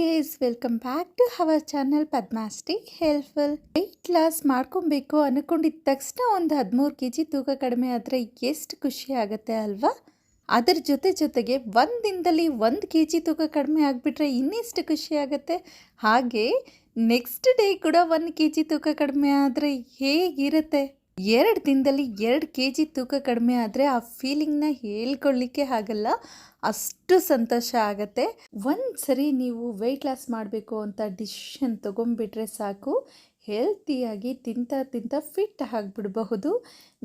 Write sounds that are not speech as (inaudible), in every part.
Guys, welcome back to our channel ಪದ್ಮಾಸ್ಟಿ helpful weight loss ಮಾಡ್ಕೊಬೇಕು ಅನ್ಕೊಂಡಿದ್ದ ತಕ್ಷಣ ಒಂದು ಹದಿಮೂರು ಕೆ ಜಿ ತೂಕ ಕಡಿಮೆ ಆದರೆ ಎಷ್ಟು ಖುಷಿ ಆಗುತ್ತೆ ಅಲ್ವಾ? ಅದರ ಜೊತೆ ಜೊತೆಗೆ ಒಂದು ದಿನದಲ್ಲಿ ಒಂದು ಕೆ ಜಿ ತೂಕ ಕಡಿಮೆ ಆಗಿಬಿಟ್ರೆ ಇನ್ನೆಷ್ಟು ಖುಷಿ ಆಗುತ್ತೆ? ಹಾಗೆ ನೆಕ್ಸ್ಟ್ ಡೇ ಕೂಡ ಒಂದು ಕೆ ಜಿ ತೂಕ ಕಡಿಮೆ ಆದರೆ ಹೇಗಿರುತ್ತೆ? ಎರಡು ದಿನದಲ್ಲಿ ಎರಡು ಕೆ ಜಿ ತೂಕ ಕಡಿಮೆ ಆದರೆ ಆ ಫೀಲಿಂಗ್ನ ಹೇಳ್ಕೊಳ್ಳಿಕ್ಕೆ ಆಗಲ್ಲ. ಅಷ್ಟು ಸಂತೋಷ ಆಗತ್ತೆ. ಒಂದು ಸರಿ ನೀವು ವೆಯ್ಟ್ ಲಾಸ್ ಮಾಡಬೇಕು ಅಂತ ಡಿಸಿಷನ್ ತೊಗೊಂಡ್ಬಿಟ್ರೆ ಸಾಕು. ಹೆಲ್ತಿಯಾಗಿ ತಿಂತ ತಿಂತ ಫಿಟ್ ಆಗಿಬಿಡಬಹುದು.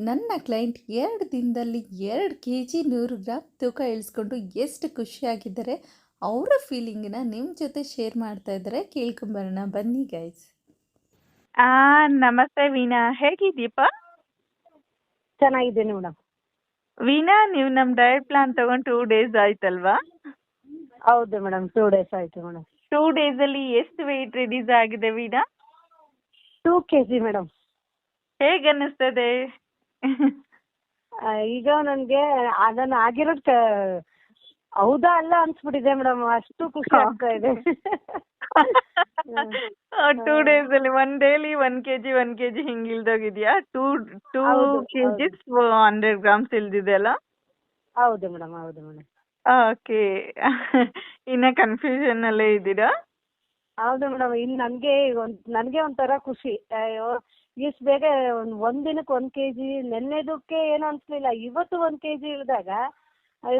ನನ್ನ ಕ್ಲೈಂಟ್ ಎರಡು ದಿನದಲ್ಲಿ ಎರಡು ಕೆ ಜಿ ನೂರು ಗ್ರಾಮ್ ತೂಕ ಇಳಿಸ್ಕೊಂಡು ಎಷ್ಟು ಖುಷಿಯಾಗಿದ್ದಾರೆ. ಅವರ ಫೀಲಿಂಗನ್ನ ನಿಮ್ಮ ಜೊತೆ ಶೇರ್ ಮಾಡ್ತಾ ಇದ್ದಾರೆ. ಕೇಳ್ಕೊಂಬರೋಣ ಬನ್ನಿ ಗೈಸ್ ನಮಸ್ತೆ ವೀಣಾ ಹೇಗಿದ್ದೀಪ ಚೆನ್ನಾಗಿದ್ದೀನಿ ಮೇಡಮ್ ವೀಣಾ ನೀವು ನಮ್ಮ ಡಯಟ್ ಪ್ಲಾನ್ ತಗೊಂಡು ಟೂ ಡೇಸ್ ಆಯ್ತಲ್ವಾ? ಹೌದು ಮೇಡಮ್ ಟೂ ಡೇಸ್ ಆಯ್ತು ಮೇಡಮ್ ಟೂ ಡೇಸ್ ಅಲ್ಲಿ ಎಷ್ಟು ವೆಯ್ಟ್ ರಿಡ್ಯೂಸ್ ಆಗಿದೆ Veena? Two K G madam ಹೇಗೆ ಅನ್ನಿಸ್ತದೆ? ಈಗ ನನಗೆ ಅದನ್ನು ಆಗಿರೋದು ಹೌದಾ ಅಲ್ಲ ಅನ್ಸ್ಬಿಟ್ಟಿದೆ ಮೇಡಮ್ ಅಷ್ಟು ಖುಷಿ ಆಗ್ತಾ ಇದೆ. ಟೂ ಡೇಸ್ ಅಲ್ಲಿ one daily one KG one KG ಹಿಂಗ್ ಇಳ್ದೋಗಿದ್ಯಾ two two KGs hundred grams ಇಳ್ದಿದೆ ಅಲ್ಲ ಹೌದು ಮೇಡಮ್ ಹೌದು ಮೇಡಮ್ ಓಕೆ (laughs) ಇನ್ನ ಕನ್ಫ್ಯೂಷನ್ ಅಲ್ಲೇ ಇದ್ದೀರಾ? ಹೌದು ಮೇಡಮ್ ಇಲ್ಲಿ ನನಗೆ ಒಂದು ನನ್ಗೆ ಒಂಥರ ಖುಷಿ. ಅಯ್ಯೋ ಇಷ್ಟು ಬೇಗ ಒಂದ್ ಒಂದ್ ದಿನಕ್ಕೆ ಒಂದ್ ಕೆಜಿ ನೆನ್ನೆದಕ್ಕೆ ಏನು ಅನ್ಸ್ಲಿಲ್ಲ. ಇವತ್ತು ಒಂದ್ ಕೆಜಿ ಇಳಿದಾಗ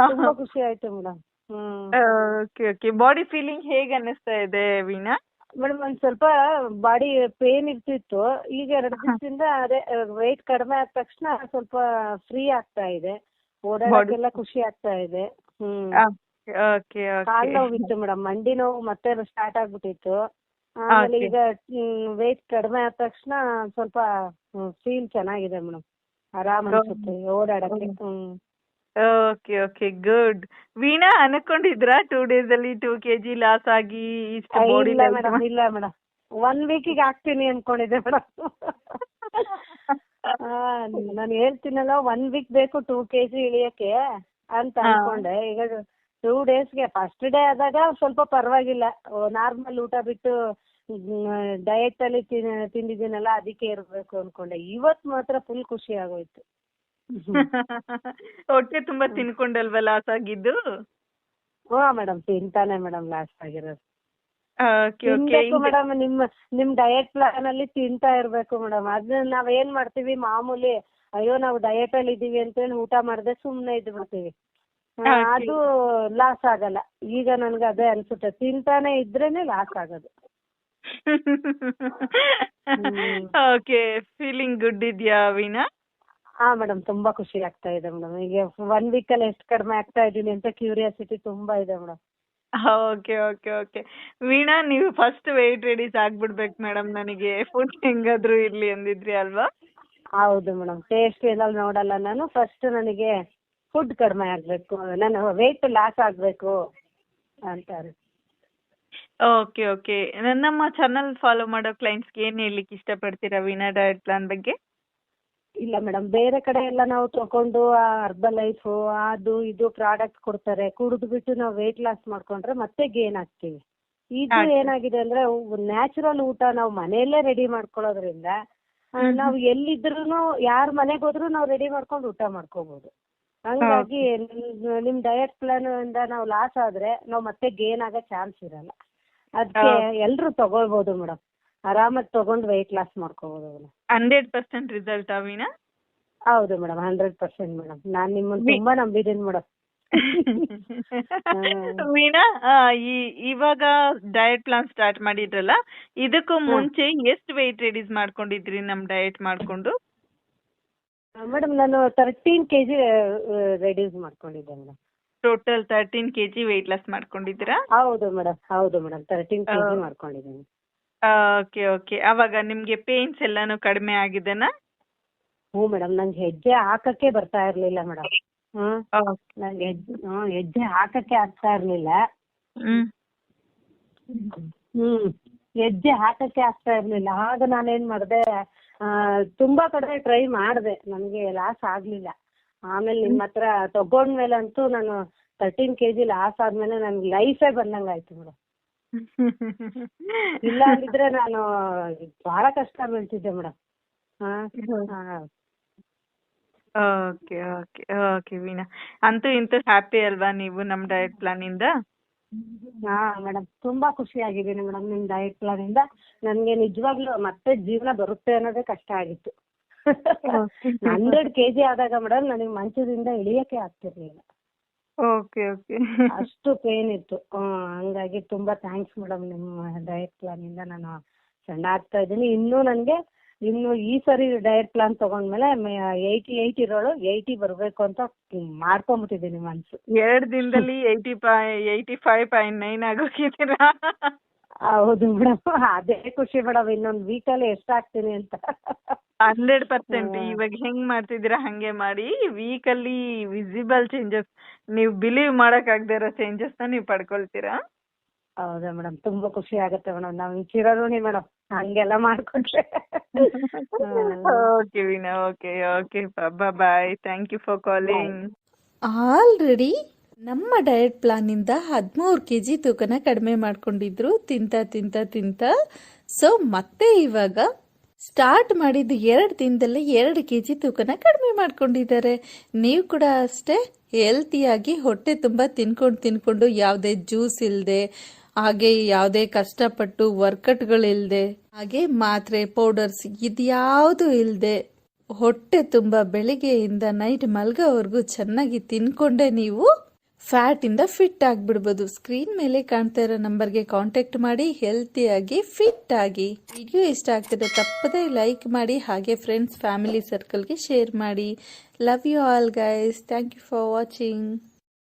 ತುಂಬಾ ಖುಷಿ ಆಯ್ತು madam okay okay. Body feeling ಹೇಗ್ ಅನ್ನಿಸ್ತಾ ಇದೆ ವೀಣಾ? ಮೇಡಮ್ ಒಂದ್ ಸ್ವಲ್ಪ ಬಾಡಿ ಪೇನ್ ಇರ್ತಿತ್ತು. ಈಗ ಎರಡು ದಿವಸದಿಂದ ಅದೇ weight ಕಡಿಮೆ ಆದ ತಕ್ಷಣ ಸ್ವಲ್ಪ ಫ್ರೀ ಆಗ್ತಾ ಇದೆ. ಓಡಾಡಕ್ಕೆಲ್ಲ ಖುಷಿ ಆಗ್ತಾ ಇದೆ. ಹ್ಮ್. ಕಾಲ್ ನೋವಿತ್ತು ಮೇಡಮ್. ಮಂಡಿ ನೋವು ಮತ್ತೆ ಸ್ಟಾರ್ಟ್ ಆಗ್ಬಿಟ್ಟಿತ್ತು. ಆಮೇಲೆ. ಈಗ weight ಕಡಿಮೆ ಆದ ತಕ್ಷಣ ಸ್ವಲ್ಪ ಫೀಲ್ ಚೆನ್ನಾಗಿದೆ ಮೇಡಮ್. ಆರಾಮ್ ಅನ್ಸುತ್ತೆ ಓಡಾಡಕ್ಕೆ. Hmm. Okay okay good Veena ಅನ್ಕೊಂಡಿದ್ರಾ ಟೂ ಡೇಸ್ ಅಲ್ಲಿ ಟೂ ಕೆಜಿ ಲಾಸ್ ಆಗಿ ಇಷ್ಟು ಬಾಡಿ ಇಲ್ಲ ಮೇಡಮ್ ಇಲ್ಲ ಮೇಡಮ್ ಒನ್ ವೀಕಿಗೆ ಹಾಕ್ತೀನಿ ಅನ್ಕೊಂಡಿದ್ದೆ ಮೇಡಮ್ (laughs) ನಾನು ಹೇಳ್ತೀನಲ್ಲ ಒನ್ ವೀಕ್ ಬೇಕು ಟೂ ಕೆಜಿ ಇಳಿಯಕ್ಕೆ ಅಂತ ಅನ್ಕೊಂಡೆ. ಈಗ ಟೂ ಡೇಸ್ಗೆ ಫಸ್ಟ್ ಡೇ ಆದಾಗ ಸ್ವಲ್ಪ ಪರವಾಗಿಲ್ಲ. ನಾರ್ಮಲ್ ಊಟ ಬಿಟ್ಟು ಡಯಟ್ ಅಲ್ಲಿ ತಿಂದಿದ್ದೀನಲ್ಲ ಅದಕ್ಕೆ ಇರಬೇಕು ಅನ್ಕೊಂಡೆ. ಇವತ್ ಮಾತ್ರ ಫುಲ್ ಖುಷಿ ಆಗೋಯ್ತು. (laughs) ಹೊಟ್ಟೆ ತುಂಬಾ ತಿನ್ಕೊಂಡಲ್ವಾ ಲಾಸ್ ಆಗಿದ್ದು? ಹಾ ಮೇಡಮ್ ತಿಂತಾನೆ ಮೇಡಮ್ ಲಾಸ್ಟ್ ಆಗಿರೋದು. ತಿನ್ಬೇಕು ಮೇಡಮ್ ನಿಮ್ಮ ನಿಮ್ ಡಯಟ್ ಪ್ಲಾನ್ ಅಲ್ಲಿ ತಿಂತಾ ಇರ್ಬೇಕು ಮೇಡಮ್ ಅದನ್ನ ನಾವ್ ಏನ್ ಮಾಡ್ತೀವಿ ಮಾಮೂಲಿ ಅಯ್ಯೋ ನಾವು ಡಯಟ್ ಅಲ್ಲಿ ಇದೀವಿ ಅಂತೇಳಿ ಊಟ ಮಾಡದೆ ಸುಮ್ನೆ ಇದ್ ಬಿಡ್ತೀವಿ. ಅದು ಲಾಸ್ ಆಗಲ್ಲ. ಈಗ ನನ್ಗೆ ಅದೇ ಅನ್ಸುತ್ತೆ. ತಿಂತಾನೆ ಇದ್ರೇನೆ ಲಾಸ್ ಆಗೋದು. ಓಕೆ ಫೀಲಿಂಗ್ ಗುಡ್ ಇದೆಯಾ ವೀಣಾ ಹಾ ಮೇಡಮ್ ತುಂಬಾ ಖುಷಿ ಆಗ್ತಾ ಇದೆ ಮೇಡಮ್ ಈಗ ಒನ್ ವೀಕ್ ಅಲ್ಲಿ ಎಷ್ಟು ಕಡಿಮೆ ಆಗ್ತಾ ಇದೀನಿ ಅಂತ ಕ್ಯೂರಿಯಾಸಿಟಿ ತುಂಬಾ ಇದೆ madam okay okay okay Veena ನೀವು ಫಸ್ಟ್ ವೆಯ್ಟ್ ರೆಡೀಸ್ ಆಗ್ಬಿಡ್ಬೇಕು ಮೇಡಮ್ ನನಗೆ. ಫುಡ್ ಹೆಂಗಾದ್ರೂ ಇರ್ಲಿ ಅಂದಿದ್ರಿ ಅಲ್ವಾ? ಹೌದು ಮೇಡಮ್ ಟೇಸ್ಟ್ ಎಲ್ಲ ನೋಡಲ್ಲ ನಾನು. ಫಸ್ಟ್ ನನಗೆ ಫುಡ್ ಕಡಿಮೆ ಆಗ್ಬೇಕು. ನಾನು ವೆಯ್ಟ್ ಲಾಸ್ ಆಗ್ಬೇಕು ಅಂತಾರೆ ಓಕೆ ಓಕೆ ನಮ್ಮ ಚಾನಲ್ ಫಾಲೋ ಮಾಡೋ ಕ್ಲೈಂಟ್ಸ್ಗೆ ಏನು ಹೇಳ್ಲಿಕ್ಕೆ ಇಷ್ಟಪಡ್ತೀರಾ ವೀಣಾ ಡಯಟ್ ಪ್ಲಾನ್ ಬಗ್ಗೆ? ಇಲ್ಲ ಮೇಡಮ್ ಬೇರೆ ಕಡೆ ಎಲ್ಲ ನಾವು ತಗೊಂಡು ಅರ್ಬಲ್ ಲೈಫ್ ಅದು ಇದು ಪ್ರಾಡಕ್ಟ್ ಕೊಡ್ತಾರೆ. ಕುಡಿದು ಬಿಟ್ಟು ನಾವು ವೆಯ್ಟ್ ಲಾಸ್ ಮಾಡ್ಕೊಂಡ್ರೆ ಮತ್ತೆ ಗೇನ್ ಆಗ್ತೀವಿ. ಇದು ಏನಾಗಿದೆ ಅಂದ್ರೆ ನ್ಯಾಚುರಲ್ ಊಟ ನಾವು ಮನೆಯಲ್ಲೇ ರೆಡಿ ಮಾಡ್ಕೊಳ್ಳೋದ್ರಿಂದ ಆ. ನಾವು ಎಲ್ಲಿದ್ರು ಯಾರ ಮನೆಗೆ ಹೋದ್ರು ನಾವು ರೆಡಿ ಮಾಡ್ಕೊಂಡು ಊಟ ಮಾಡ್ಕೋಬಹುದು ಹಂಗಾಗಿ ನಿಮ್- ಡಯಟ್ ಪ್ಲಾನ್ ಇಂದ ನಾವು ಲಾಸ್ ಆದ್ರೆ ನಾವು ಮತ್ತೆ ಗೇನ್ ಆಗೋ ಚಾನ್ಸ್ ಇರಲ್ಲ. ಅದಕ್ಕೆ. ಎಲ್ರು ತಗೊಳ್ಬೋದು ಮೇಡಮ್ ಆರಾಮಾಗಿ ತಗೊಂಡು ವೆಯ್ಟ್ ಲಾಸ್ ಮಾಡ್ಕೋಬಹುದು ಹಂಡ್ರೆಡ್ ಪರ್ಸೆಂಟ್ ರಿಸಲ್ಟ್ ವೀಣಾ? ಹೌದು ಮೇಡಮ್ ಹಂಡ್ರೆಡ್ ಪರ್ಸೆಂಟ್ ಮೇಡಮ್ ನಾನ್ ನಿಮ್ಮನ್ನ ತುಂಬಾ ನಂಬಿದ್ದೀನಿ ಮೇಡಮ್. (laughs) ವೀಣಾ ಆ, ಈ ಇವಾಗ ಡಯಟ್ ಪ್ಲಾನ್ ಸ್ಟಾರ್ಟ್ ಮಾಡಿದ್ರಲ್ಲ ಇದಕ್ಕೂ ಮುಂಚೆ ಎಷ್ಟು ವೆಯ್ಟ್ ರೆಡ್ಯೂಸ್ ಮಾಡ್ಕೊಂಡಿದ್ರಿ ನಮ್ ಡಯಟ್ ಮಾಡ್ಕೊಂಡು? ಮೇಡಮ್ ನಾನು ತರ್ಟೀನ್ ಕೆಜಿ ರೆಡ್ಯೂಸ್ ಮಾಡ್ಕೊಂಡಿದ್ದೆ madam total thirteen KG weight loss ಮಾಡ್ಕೊಂಡಿದ್ದೀರಾ? ಹೌದು ಮೇಡಮ್ ಹೌದು ಮೇಡಮ್ ತರ್ಟೀನ್ ಕೆಜಿ ಮಾಡ್ಕೊಂಡಿದ್ದೀನಿ. ಓಕೆ ಓಕೆ ಅವಾಗ ನಿಮ್ಗೆ ಪೇನ್ಸ್ ಎಲ್ಲಾನು ಕಡಿಮೆ ಆಗಿದೆನಾ? ಹ್ಞೂ ಮೇಡಮ್ ನಂಗೆ ಹೆಜ್ಜೆ ಹಾಕಕ್ಕೆ ಬರ್ತಾ ಇರ್ಲಿಲ್ಲ ಮೇಡಮ್ ಹ್ಮ್ ನಂಗೆ ಹೆಜ್ಜೆ ಹ್ಮ್ ಹೆಜ್ಜೆ ಹಾಕಕ್ಕೆ ಆಗ್ತಾ ಇರ್ಲಿಲ್ಲ. ಹ್ಮ್. ಹ್ಮ್ ಹೆಜ್ಜೆ ಹಾಕಕ್ಕೆ ಆಗ್ತಾ ಇರ್ಲಿಲ್ಲ. ಆಗ ನಾನೇನ್ ಮಾಡಿದೆ ತುಂಬಾ ಕಡೆ ಟ್ರೈ ಮಾಡಿದೆ. ನನಗೆ ಲಾಸ್ ಆಗ್ಲಿಲ್ಲ. ಆಮೇಲೆ ನಿಮ್ಮ ಹತ್ರ ತಗೊಂಡ್ಮೇಲಂತೂ ನಾನು ತರ್ಟೀನ್ ಕೆ ಜಿ ಲಾಸ್ ಆದ್ಮೇಲೆ ನನ್ಗೆ ಲೈಫೇ ಬಂದಂಗೆ ಆಯ್ತು ಮೇಡಮ್ (laughs) ಇಲ್ಲ ಅಂದಿದ್ರೆ ನಾನು ಬಹಳ ಕಷ್ಟ ಬೀಳ್ತಿದ್ದೆ madam. Okay okay okay Veena. ಅಂತೂ ಇಂತೂ ಹ್ಯಾಪಿ ಅಲ್ವಾ ನೀವು ನಮ್ಮ ಡಯಟ್ ಪ್ಲಾನ್ ಇಂದ? ಹಾ ಮೇಡಮ್. ತುಂಬಾ ಖುಷಿ ಆಗಿದ್ದೀನಿ ಮೇಡಮ್ ನಿಮ್ ಡಯಟ್ ಪ್ಲಾನ್ ಇಂದ. ನನ್ಗೆ ನಿಜವಾಗ್ಲೂ ಮತ್ತೆ ಜೀವನ ಬರುತ್ತೆ ಅನ್ನೋದೇ ಕಷ್ಟ ಆಗಿತ್ತು. (laughs) ಹಂಡ್ರೆಡ್ ಕೆಜಿ ಆದಾಗ ಮೇಡಮ್ ನನಗೆ ಮಂಚದಿಂದ ಇಳಿಯಕ್ಕೆ ಆಗ್ತಿರ್ಲಿಲ್ಲ. Okay okay. ಅಷ್ಟು ಪೇನ್ ಇತ್ತು. ಹ್ಮ್ ಹಂಗಾಗಿ ತುಂಬಾ ಥ್ಯಾಂಕ್ಸ್ ಮೇಡಮ್ ನಿಮ್ಮ ಡಯಟ್ ಪ್ಲಾನ್ ಇಂದ ನಾನು ಸಣ್ಣ ಆಗ್ತಾ ಇದ್ದೀನಿ. ಇನ್ನು ನನಗೆ ಇನ್ನು ಈ ಸರಿ ಡಯಟ್ ಪ್ಲಾನ್ ತಗೊಂಡ್ಮೇಲೆ ಏಯ್ಟಿ ಏಯ್ಟ್ ಇರೋಳು ಏಯ್ಟಿ ಬರಬೇಕು ಅಂತ ಮಾಡ್ಕೊಂಬಿಟ್ಟಿದ್ದೀನಿ ಮನ್ಸು. ಎರಡ್ ದಿನದಲ್ಲಿ eighty eighty five point nine ಆಗೋಗಿದ್ದೀರಾ ಹೌದು ಮೇಡಮ್ ಅದೇ ಖುಷಿ ಮೇಡಮ್ ಇನ್ನೊಂದು ವೀಕಲ್ಲಿ ಎಷ್ಟಾಗ್ತೀನಿ ಅಂತ. Hundred percent. ಇವಾಗ ಹೆಂಗ್ ಮಾಡ್ತಿದ್ದೀರಾ ಹಂಗೆ ಮಾಡಿ. ವೀಕಲ್ಲಿ ವಿಸಿಬಲ್ ಚೇಂಜಸ್ ನೀವು ಬಿಲೀವ್ ಮಾಡಕ್ ಆಗದೆ ಇರೋ ಚೇಂಜಸ್ನ ನೀವು ಪಡ್ಕೊಳ್ತೀರಾ? ಹೌದಾ ಮೇಡಮ್ ತುಂಬಾ ಖುಷಿ ಆಗುತ್ತೆ ಮೇಡಮ್ ನಾವು ಚಿರಋಣಿ ಮೇಡಮ್ ಹಂಗೆಲ್ಲ ಮಾಡ್ಕೊಂಡ್ರೆ. (laughs) Okay Veena okay okay. Bye. Thank you for calling already ನಮ್ಮ ಡಯಟ್ ಪ್ಲಾನಿಂದ ಹದಿಮೂರು ಕೆ ಜಿ ತೂಕನ ಕಡಿಮೆ ಮಾಡ್ಕೊಂಡಿದ್ರು. ತಿಂತ ತಿಂತ ತಿಂತ. ಸೊ ಮತ್ತೆ ಇವಾಗ ಸ್ಟಾರ್ಟ್ ಮಾಡಿದ ಎರಡು ದಿನದಲ್ಲೇ ಎರಡು ಕೆ ಜಿ ತೂಕನ ಕಡಿಮೆ ಮಾಡ್ಕೊಂಡಿದ್ದಾರೆ. ನೀವು ಕೂಡ ಅಷ್ಟೇ ಹೆಲ್ತಿಯಾಗಿ ಹೊಟ್ಟೆ ತುಂಬ ತಿನ್ಕೊಂಡು ತಿನ್ಕೊಂಡು ಯಾವುದೇ ಜ್ಯೂಸ್ ಇಲ್ಲದೆ ಹಾಗೆ ಯಾವುದೇ ಕಷ್ಟಪಟ್ಟು ವರ್ಕಟ್ಗಳಿಲ್ಲದೆ ಹಾಗೆ ಮಾತ್ರೆ ಪೌಡರ್ಸ್ ಇದ್ಯಾವುದು ಇಲ್ಲದೆ ಹೊಟ್ಟೆ ತುಂಬ ಬೆಳಿಗ್ಗೆಯಿಂದ ನೈಟ್ ಮಲ್ಗೋವರೆಗೂ ಚೆನ್ನಾಗಿ ತಿನ್ಕೊಂಡೆ ನೀವು ಫ್ಯಾಟಿಂದ ಫಿಟ್ ಆಗಿಬಿಡ್ಬೋದು. ಸ್ಕ್ರೀನ್ ಮೇಲೆ ಕಾಣ್ತಾ ಇರೋ ನಂಬರ್ಗೆ ಕಾಂಟ್ಯಾಕ್ಟ್ ಮಾಡಿ, ಹೆಲ್ತಿಯಾಗಿ ಫಿಟ್ ಆಗಿ ವಿಡಿಯೋ ಇಷ್ಟ ಆಗ್ತದೆ ತಪ್ಪದೇ ಲೈಕ್ ಮಾಡಿ, ಹಾಗೆ ಫ್ರೆಂಡ್ಸ್, ಫ್ಯಾಮಿಲಿ ಸರ್ಕಲ್ಗೆ ಶೇರ್ ಮಾಡಿ. Love you all guys thank you for watching.